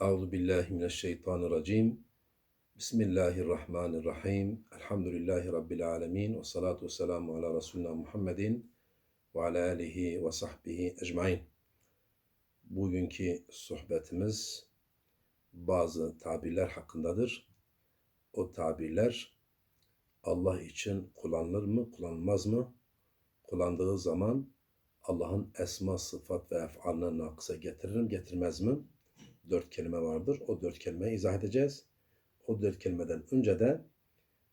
Euzu billahi mineşşeytanirracim. Bismillahirrahmanirrahim. Elhamdülillahi rabbil alamin ve salatu vesselamu ala resulina Muhammedin ve ala alihi ve sahbihi ecmaîn. Bugünkü sohbetimiz bazı tabirler hakkındadır. O tabirler Allah için kullanılır mı, kullanılmaz mı? Kullandığı zaman Allah'ın esma, sıfat ve ef'alına nakısa getirir mi, getirmez mi? Dört kelime vardır. O dört kelimeyi izah edeceğiz. O dört kelimeden önce de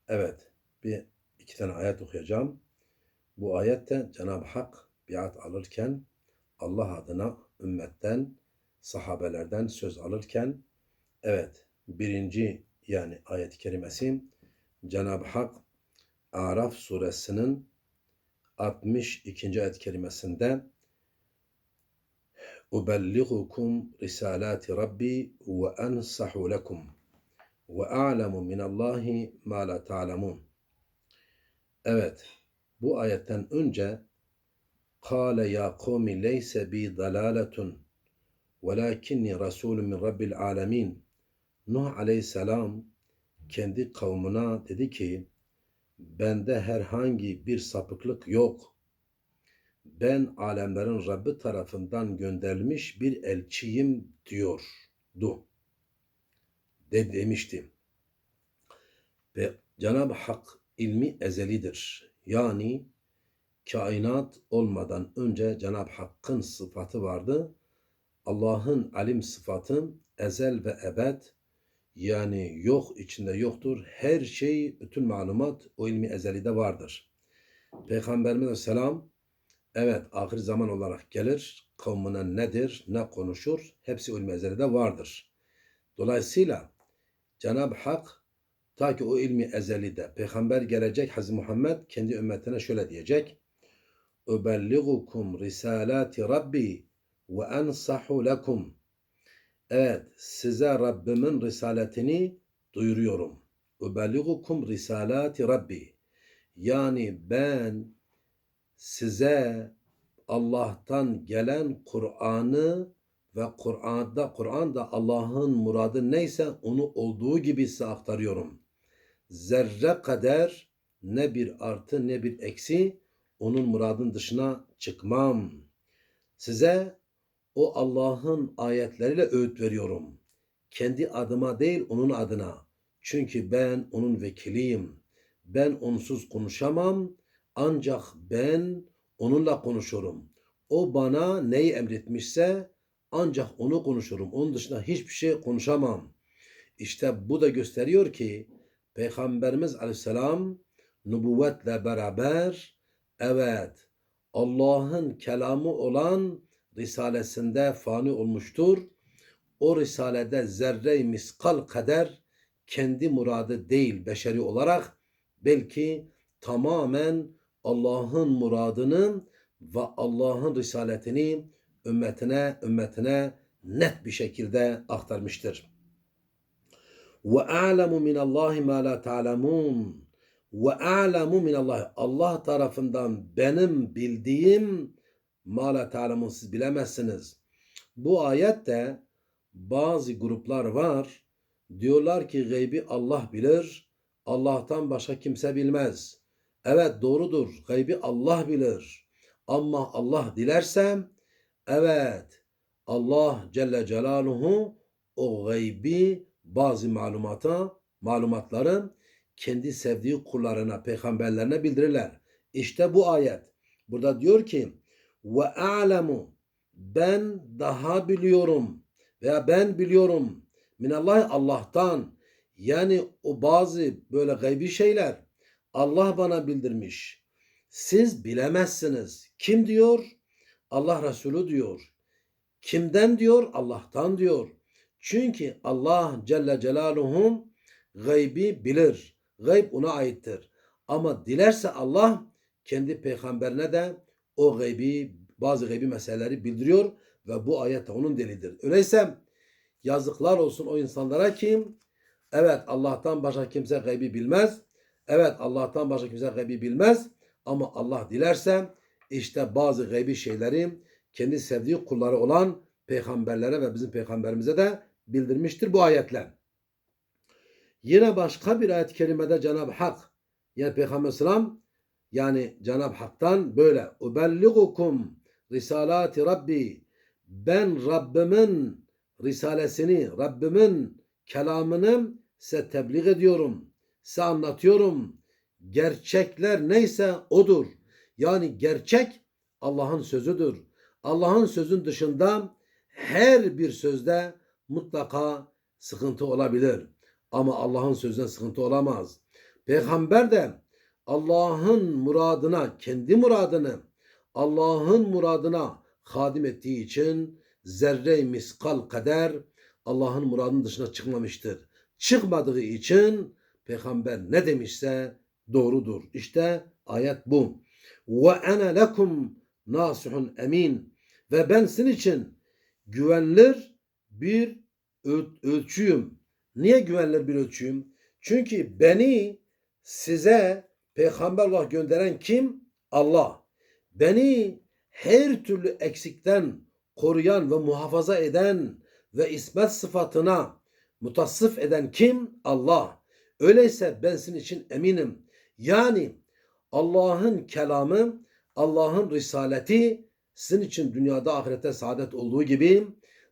evet bir iki tane ayet okuyacağım. Bu ayette Cenab-ı Hak biat alırken Allah adına ümmetten, sahabelerden söz alırken evet birinci yani ayet-i kerimesi Cenab-ı Hak Araf suresinin 62. ayet kerimesinde Risalati Rabbi ve ensahu lekum ve a'lemu minallahi ma la ta'lemun. Evet, bu ayetten önce Kale ya kavmi leyse bi dalaletun velakinni rasulun min rabbil alemin. Nuh aleyhisselam kendi kavmına dedi ki bende herhangi bir sapıklık yok. Ben alemlerin Rabbi tarafından gönderilmiş bir elçiyim diyordu. De demişti. Ve Cenab-ı Hak ilmi ezelidir. Yani kainat olmadan önce Cenab-ı Hakk'ın sıfatı vardı. Allah'ın alim sıfatı ezel ve ebed yani yok içinde yoktur. Her şey, bütün malumat o ilmi ezelide vardır. Peygamberimiz Aleyhisselam evet ahir zaman olarak gelir. Kavmine nedir, ne konuşur hepsi ilmi ezelide vardır. Dolayısıyla Cenab-ı Hak ta ki o ilmi ezelide peygamber gelecek Hazreti Muhammed kendi ümmetine şöyle diyecek. Ubelligukum risalati Rabbi ve ensahu lekum. Evet, size Rabbimin risaletini duyuruyorum. Ubelligukum risalati Rabbi. Yani ben size Allah'tan gelen Kur'an'ı ve Kur'an'da Kur'an'da Allah'ın muradı neyse onu olduğu gibi size aktarıyorum. Zerre kadar ne bir artı ne bir eksi onun muradın dışına çıkmam. Size o Allah'ın ayetleriyle öğüt veriyorum. Kendi adıma değil onun adına. Çünkü ben onun vekiliyim. Ben onsuz konuşamam. Ancak ben onunla konuşurum. O bana neyi emretmişse ancak onu konuşurum. Onun dışında hiçbir şey konuşamam. İşte bu da gösteriyor ki Peygamberimiz Aleyhisselam nübüvvetle beraber evet Allah'ın kelamı olan risalesinde fani olmuştur. O risalede zerre miskal kadar kendi muradı değil beşeri olarak belki tamamen Allah'ın muradının ve Allah'ın risaletini ümmetine ümmetine net bir şekilde aktarmıştır. Ve a'lemu min Allahi ma la ta'lemun. Ve a'lemu min Allah. Allah tarafından benim bildiğim ma la ta'lemun siz bilemezsiniz. Bu ayette bazı gruplar var. Diyorlar ki gaybi Allah bilir. Allah'tan başka kimse bilmez. Evet doğrudur. Gaybi Allah bilir. Ama Allah dilerse evet Allah Celle Celaluhu o gaybi bazı malumata, malumatları kendi sevdiği kullarına, peygamberlerine bildirirler. İşte bu ayet. Burada diyor ki ve a'lemu ben daha biliyorum veya ben biliyorum minallah Allah'tan yani o bazı böyle gaybi şeyler Allah bana bildirmiş. Siz bilemezsiniz. Kim diyor? Allah Resulü diyor. Kimden diyor? Allah'tan diyor. Çünkü Allah Celle Celaluhu gaybi bilir. Gayb ona aittir. Ama dilerse Allah kendi peygamberine de o gaybi bazı gaybi meseleleri bildiriyor ve bu ayet onun delidir. Öyleyse yazıklar olsun o insanlara ki evet Allah'tan başka kimse gaybi bilmez. Evet Allah'tan başka kimse gaybi bilmez ama Allah dilerse işte bazı gaybi şeyleri kendi sevdiği kulları olan peygamberlere ve bizim peygamberimize de bildirmiştir bu ayetle. Yine başka bir ayet-i kerimede Cenab-ı Hak yani Peygamber Selam yani Cenab-ı Hak'tan böyle ubelligukum risalati rabbi ben Rabbimin risalesini, Rabbimin kelamını size tebliğ ediyorum. Size anlatıyorum. Gerçekler neyse odur. Yani gerçek Allah'ın sözüdür. Allah'ın sözün dışında her bir sözde mutlaka sıkıntı olabilir. Ama Allah'ın sözünden sıkıntı olamaz. Peygamber de Allah'ın muradına, kendi muradını Allah'ın muradına hadim ettiği için zerre miskal kadar Allah'ın muradının dışına çıkmamıştır. Çıkmadığı için peygamber ne demişse doğrudur. İşte ayet bu. Ve ene lekum nasihun emin. Ve ben sizin için güvenilir bir öl- ölçüyüm. Niye güvenilir bir ölçüyüm? Çünkü beni size peygamber olarak gönderen kim? Allah. Beni her türlü eksikten koruyan ve muhafaza eden ve ismet sıfatına mutassıf eden kim? Allah. Öyleyse ben sizin için eminim. Yani Allah'ın kelamı, Allah'ın risaleti sizin için dünyada ahirette saadet olduğu gibi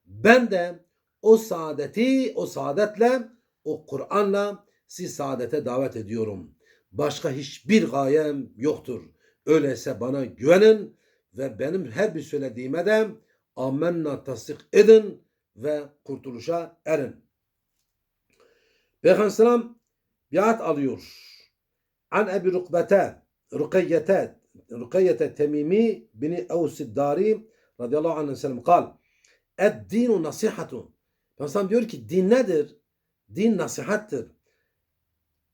ben de o saadeti, o saadetle, o Kur'an'la sizi saadete davet ediyorum. Başka hiçbir gayem yoktur. Öyleyse bana güvenin ve benim her bir söylediğime de amenna tasdik edin ve kurtuluşa erin. Peygamber biat alıyor. An Ebi Rukbete Rukayyete Rukayyete Temimi bini Evs Dari radıyallahu anh sellem kal Ed dinu nasihatu Peygamber diyor ki din nedir? Din nasihattir.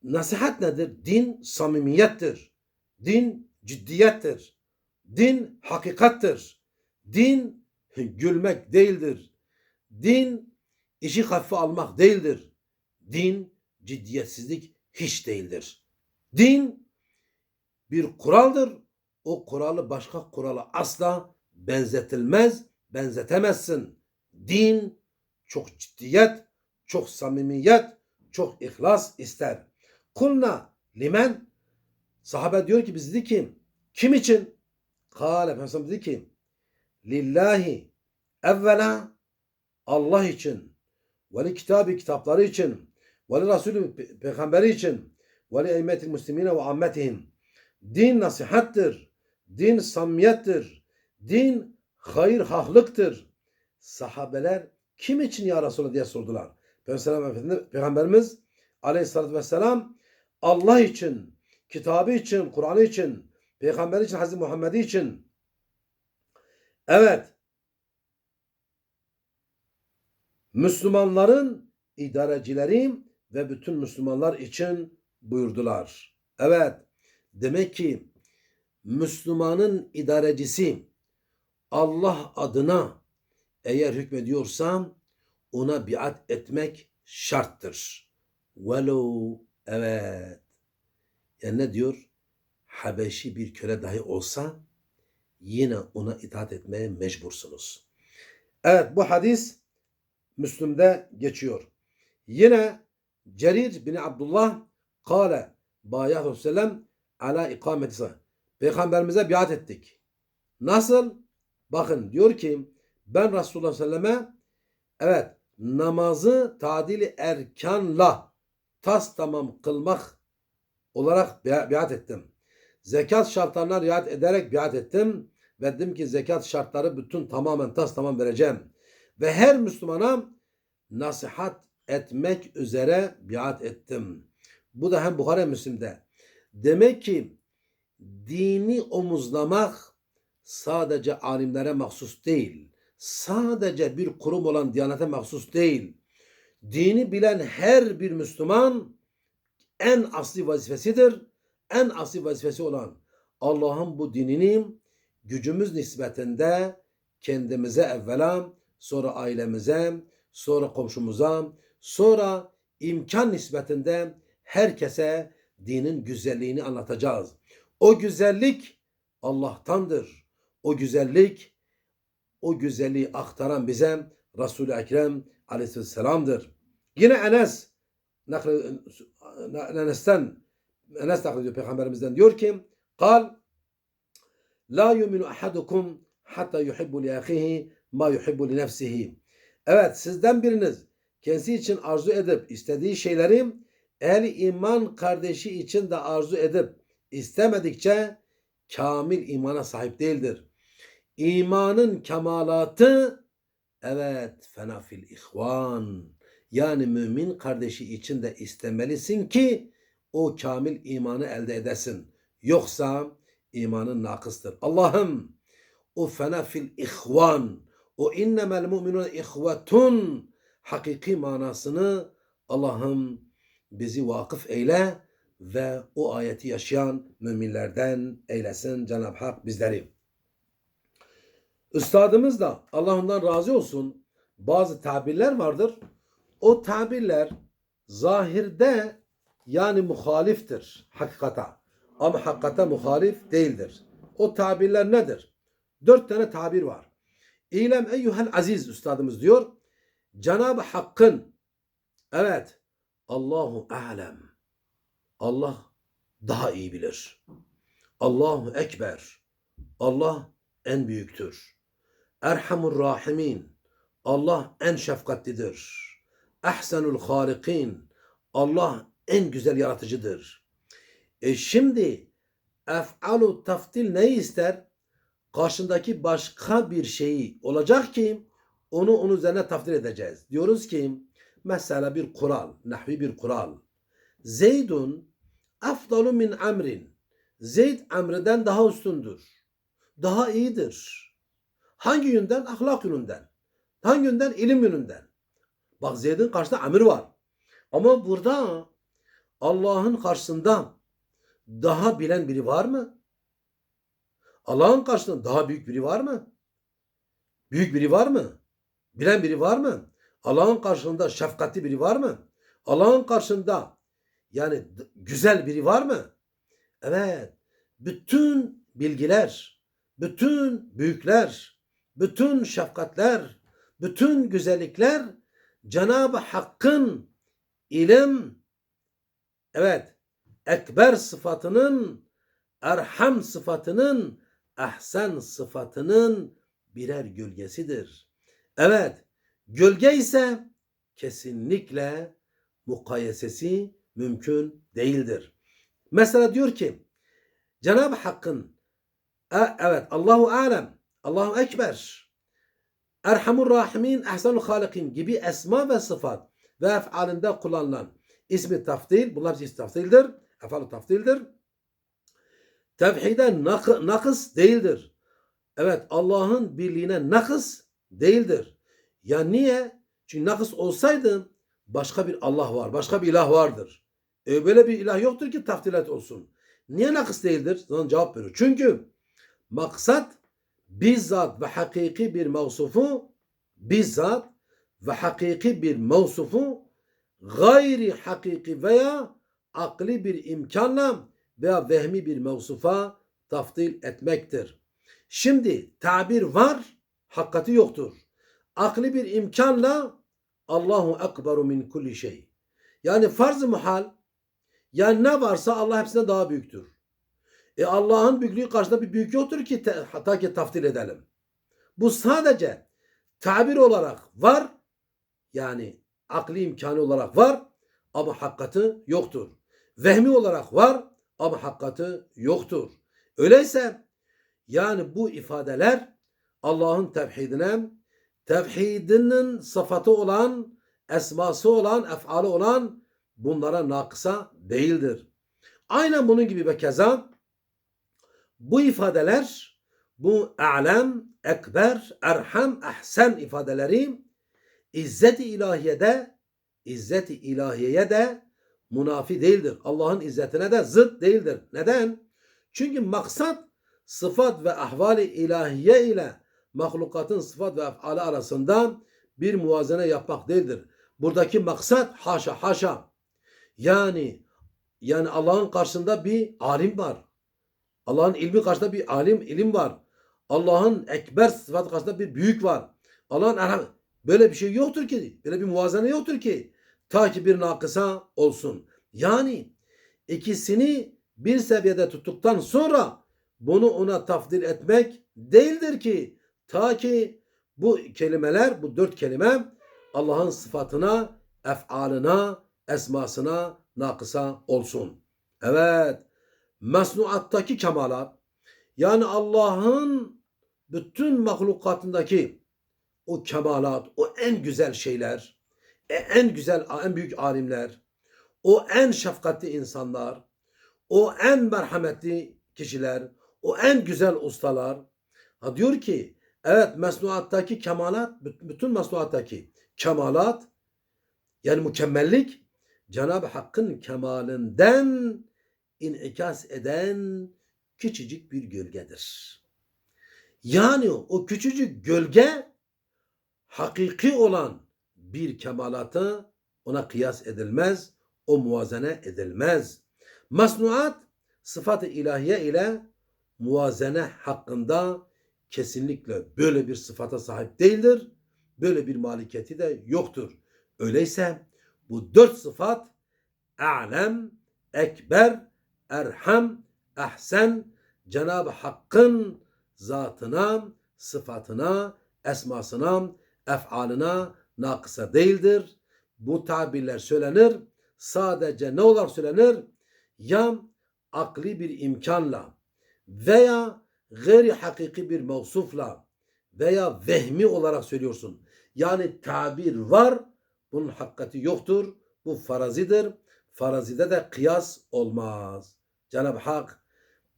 Nasihat nedir? Din samimiyettir. Din ciddiyettir. Din hakikattir. Din gülmek değildir. Din işi hafife almak değildir. Din ciddiyetsizlik hiç değildir. Din bir kuraldır. O kuralı başka kurala asla benzetilmez, benzetemezsin. Din çok ciddiyet, çok samimiyet, çok ihlas ister. Kulna limen sahabe diyor ki biz dedi ki kim için? Kale Efendimiz dedi ki lillahi evvela Allah için ve kitabı kitapları için ve Resulü pe- peygamberi için ve li eymetil muslimine ve ammetihim din nasihattir din samimiyettir din hayır hahlıktır sahabeler kim için ya Resulallah diye sordular. Peygamber Peygamberimiz aleyhissalatü vesselam Allah için, kitabı için, Kur'an'ı için, Peygamberi için, Hazreti Muhammed'i için. Evet. Müslümanların idarecileri ve bütün Müslümanlar için buyurdular. Evet. Demek ki Müslümanın idarecisi Allah adına eğer hükmediyorsam ona biat etmek şarttır. Velo evet. Yani ne diyor? Habeşi bir köle dahi olsa yine ona itaat etmeye mecbursunuz. Evet bu hadis Müslüm'de geçiyor. Yine Cerir bin Abdullah kâle bayah sellem ala ikameti Peygamberimize biat ettik. Nasıl? Bakın diyor ki ben Resulullah selleme evet namazı tadili erkanla tas tamam kılmak olarak bi- biat ettim. Zekat şartlarına riayet ederek biat ettim. Ve dedim ki zekat şartları bütün tamamen tas tamam vereceğim. Ve her Müslümana nasihat etmek üzere biat ettim. Bu da hem Bukhara Müslim'de. Demek ki dini omuzlamak sadece alimlere mahsus değil. Sadece bir kurum olan Diyanete mahsus değil. Dini bilen her bir Müslüman en asli vazifesidir. En asli vazifesi olan Allah'ın bu dinini gücümüz nispetinde kendimize evvela, sonra ailemize, sonra komşumuza, sonra imkan nispetinde herkese dinin güzelliğini anlatacağız. O güzellik Allah'tandır. O güzellik, o güzelliği aktaran bize Resul-i Ekrem aleyhisselamdır. Yine Enes Enes'ten Enes naklediyor peygamberimizden diyor ki kal la yuminu ahadukum hatta yuhibbu li ahihi ma yuhibbu li nefsihi. Evet sizden biriniz kendisi için arzu edip istediği şeyleri ehli iman kardeşi için de arzu edip istemedikçe kamil imana sahip değildir. İmanın kemalatı evet fenafil ihvan yani mümin kardeşi için de istemelisin ki o kamil imanı elde edesin. Yoksa imanın nakıstır. Allah'ım o fenafil ihvan o innemel mu'minun ihvetun hakiki manasını Allah'ım bizi vakıf eyle ve o ayeti yaşayan müminlerden eylesin Cenab-ı Hak bizleri. Üstadımız da Allah ondan razı olsun bazı tabirler vardır. O tabirler zahirde yani muhaliftir hakikata. Ama hakikate muhalif değildir. O tabirler nedir? Dört tane tabir var. İlem eyyuhel aziz üstadımız diyor. Cenab-ı Hakk'ın evet Allahu alem. Allah daha iyi bilir. Allahu ekber. Allah en büyüktür. Erhamur rahimin. Allah en şefkatlidir. Ehsenul halikin. Allah en güzel yaratıcıdır. E şimdi ef'alu taftil ne ister? Karşındaki başka bir şeyi olacak ki onu onun üzerine taftil edeceğiz. Diyoruz ki mesela bir kural, nahvi bir kural. Zeydun afdalu min amrin. Zeyd amreden daha üstündür. Daha iyidir. Hangi yönden? Ahlak yönünden. Hangi yönden? İlim yönünden. Bak Zeyd'in karşısında amir var. Ama burada Allah'ın karşısında daha bilen biri var mı? Allah'ın karşısında daha büyük biri var mı? Büyük biri var mı? Bilen biri var mı? Allah'ın karşısında şefkatli biri var mı? Allah'ın karşısında yani güzel biri var mı? Evet. Bütün bilgiler, bütün büyükler, bütün şefkatler, bütün güzellikler Cenab-ı Hakk'ın ilim, evet, ekber sıfatının, erham sıfatının, ahsen sıfatının birer gölgesidir. Evet, gölge ise kesinlikle mukayesesi mümkün değildir. Mesela diyor ki Cenab-ı Hakk'ın e- evet Allahu alem, Allahu ekber, Erhamur Rahimin, Ehsanul Halikin gibi esma ve sıfat ve efalinde kullanılan ismi taftil, bunlar hepsi taftildir, efalu taftildir. Tevhide nak- nakıs değildir. Evet Allah'ın birliğine nakıs değildir. Ya niye? Çünkü nakıs olsaydı başka bir Allah var, başka bir ilah vardır. E böyle bir ilah yoktur ki taftilat olsun. Niye nakıs değildir? Sana cevap veriyor. Çünkü maksat bizzat ve hakiki bir mevsufu bizzat ve hakiki bir mevsufu gayri hakiki veya akli bir imkanla veya vehmi bir mevsufa taftil etmektir. Şimdi tabir var, hakikati yoktur. Akli bir imkanla Allahu ekberu min kulli şey. Yani farz-ı muhal yani ne varsa Allah hepsinden daha büyüktür. E Allah'ın büyüklüğü karşısında bir büyük yoktur ki te, hatta ki taftil edelim. Bu sadece tabir olarak var. Yani akli imkanı olarak var ama hakikati yoktur. Vehmi olarak var ama hakikati yoktur. Öyleyse yani bu ifadeler Allah'ın tevhidine, tevhidinin sıfatı olan, esması olan, efali olan bunlara nakısa değildir. Aynen bunun gibi ve keza bu ifadeler bu alem, ekber, erham, ahsen ifadeleri izzet-i ilahiyede izzet-i ilahiyeye de munafi değildir. Allah'ın izzetine de zıt değildir. Neden? Çünkü maksat sıfat ve ahvali ilahiye ile mahlukatın sıfat ve afali arasında bir muvazene yapmak değildir. Buradaki maksat haşa haşa. Yani yani Allah'ın karşısında bir alim var. Allah'ın ilmi karşısında bir alim ilim var. Allah'ın ekber sıfatı karşısında bir büyük var. Allah'ın Böyle bir şey yoktur ki. Böyle bir muvazene yoktur ki. Ta ki bir nakısa olsun. Yani ikisini bir seviyede tuttuktan sonra bunu ona tafdil etmek değildir ki. Ta ki bu kelimeler, bu dört kelime Allah'ın sıfatına, ef'alına, esmasına nakısa olsun. Evet. Mesnuattaki kemalat yani Allah'ın bütün mahlukatındaki o kemalat, o en güzel şeyler, e- en güzel, en büyük alimler, o en şefkatli insanlar, o en merhametli kişiler, o en güzel ustalar. Ha diyor ki, evet mesnuattaki kemalat, bütün mesnuattaki kemalat, yani mükemmellik, Cenab-ı Hakk'ın kemalinden inikas eden küçücük bir gölgedir. Yani o küçücük gölge hakiki olan bir kemalatı ona kıyas edilmez, o muvazene edilmez. Masnuat sıfat-ı ilahiye ile muvazene hakkında kesinlikle böyle bir sıfata sahip değildir. Böyle bir malikiyeti de yoktur. Öyleyse bu dört sıfat alem, ekber, erham, ahsen Cenab-ı Hakk'ın zatına, sıfatına, esmasına, ef'alına nakısa değildir. Bu tabirler söylenir. Sadece ne olarak söylenir? Ya akli bir imkanla veya gayri hakiki bir mevsufla veya vehmi olarak söylüyorsun. Yani tabir var, bunun hakikati yoktur. Bu farazidir. Farazide de kıyas olmaz. Cenab-ı Hak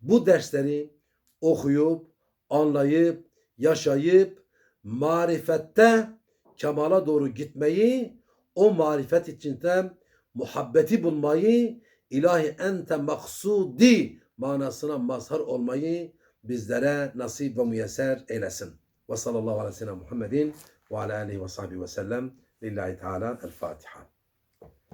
bu dersleri okuyup, anlayıp, yaşayıp, marifette kemala doğru gitmeyi, o marifet içinde muhabbeti bulmayı, ilahi ente maksudi manasına mazhar olmayı bizlere nasip ve müyesser eylesin. Ve sallallahu aleyhi ve sellem Muhammedin ve ala alihi ve sahbihi ve sellem. Lillahi Teala El Fatiha.